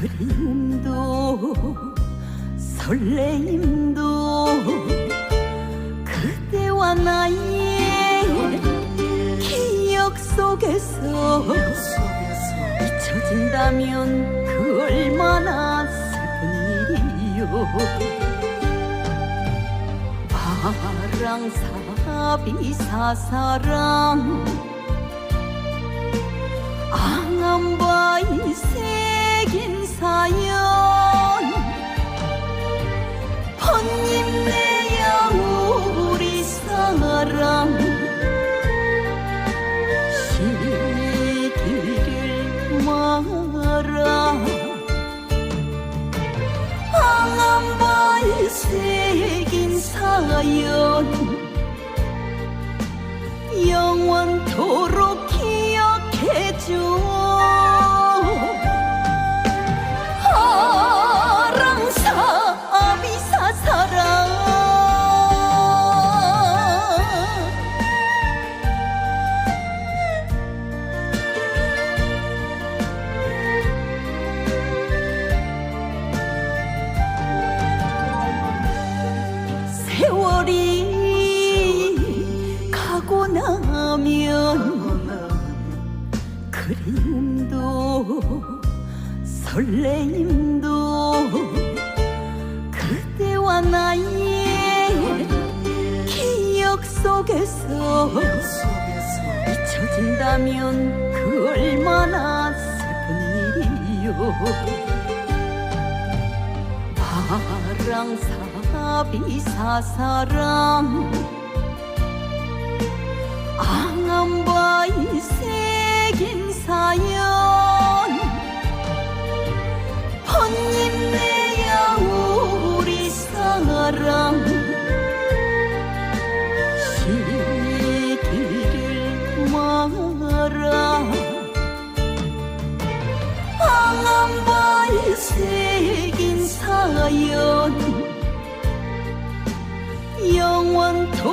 그리움도 설레임도 그대와 나의 기억 속에서 잊혀진다면 그 얼마나 슬픈 일이요. 바랑 사비 사 사랑 앙한바위 새 마라. 앙한바위 새긴 사연 설레임도 그대와 나의 기억 속에서 잊혀진다면 그 얼마나 슬픈 일이요. 바랑사비사 사랑 새긴 사연. 영원토록